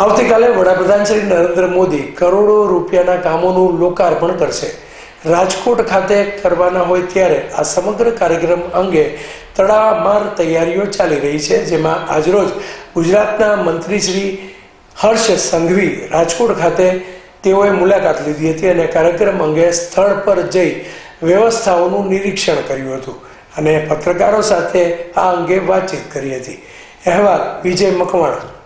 આવતીકાલે વડાપ્રધાન શ્રી નરેન્દ્ર મોદી કરોડો રૂપિયાના કામોનું લોકાર્પણ કરશે. રાજકોટ ખાતે કરવાના હોય ત્યારે આ સમગ્ર કાર્યક્રમ અંગે તડામાર તૈયારીઓ ચાલી રહી છે, જેમાં આજરોજ ગુજરાતના મંત્રી શ્રી હર્ષ સંઘવી રાજકોટ ખાતે તેઓએ મુલાકાત લીધી હતી અને કાર્યક્રમ અંગે સ્થળ પર જઈ વ્યવસ્થાઓનું નિરીક્ષણ કર્યું હતું અને પત્રકારો સાથે આ અંગે વાતચીત કરી હતી. અહેવાલ વિજય મકવાણા.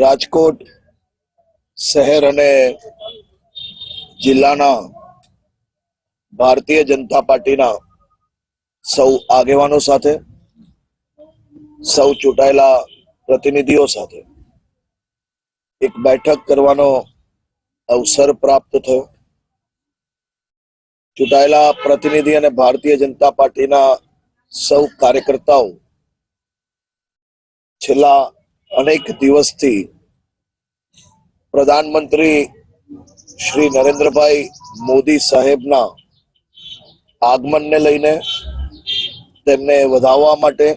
રાજકોટ શહેર અને જિલ્લાના ભારતીય જનતા પાર્ટીના સૌ આગેવાનો સાથે, સૌ ચૂંટાયેલા પ્રતિનિધિઓ સાથે એક બેઠક કરવાનો અવસર પ્રાપ્ત થયો. ચૂંટાયેલા પ્રતિનિધિ અને ભારતીય જનતા પાર્ટીના સૌ કાર્યકર્તાઓ છેલ્લા અનેક દિવસથી પ્રધાનમંત્રી શ્રી નરેન્દ્રભાઈ મોદી સાહેબના આગમનને લઈને તેમને વધાવવા માટે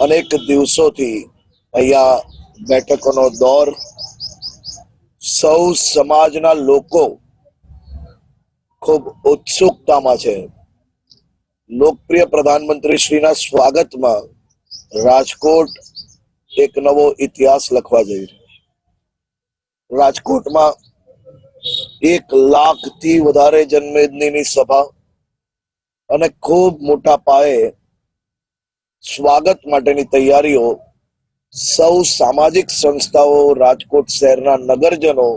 અનેક દિવસોથી અહીંયા બેઠકોનો દોર સૌ સમાજના લોકો ખૂબ ઉત્સુકતામાં છે. લોકપ્રિય પ્રધાનમંત્રી શ્રીના સ્વાગતમાં રાજકોટ એક નવો ઇતિહાસ લખવા જઈ રહ્યો રાજકોટમાં એક લાખથી વધારે જન્મેદનીની સભા અને ખૂબ મોટા પાયે સ્વાગત માટેની તૈયારીઓ સૌ સામાજિક સંસ્થાઓ, રાજકોટ શહેરના નગરજનો,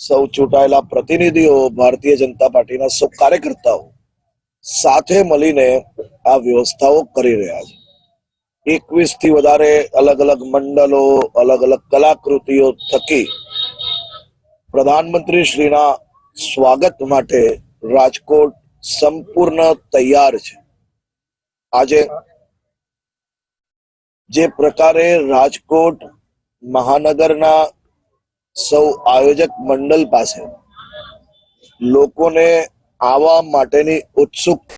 સૌ ચૂંટાયેલા પ્રતિનિધિઓ, ભારતીય જનતા પાર્ટીના સૌ કાર્યકર્તાઓ સાથે મળીને આ વ્યવસ્થાઓ કરી રહ્યા છે. એકવીસથી વધારે અલગ અલગ મંડળો અલગ અલગ કલાકૃતિઓ થકી પ્રધાનમંત્રી શ્રીના સ્વાગત માટે રાજકોટ સંપૂર્ણ તૈયાર છે. આજે જે પ્રકારે રાજકોટ મહાનગરના સૌ આયોજક મંડળ પાસે લોકોને આવવા માટેની ઉત્સુક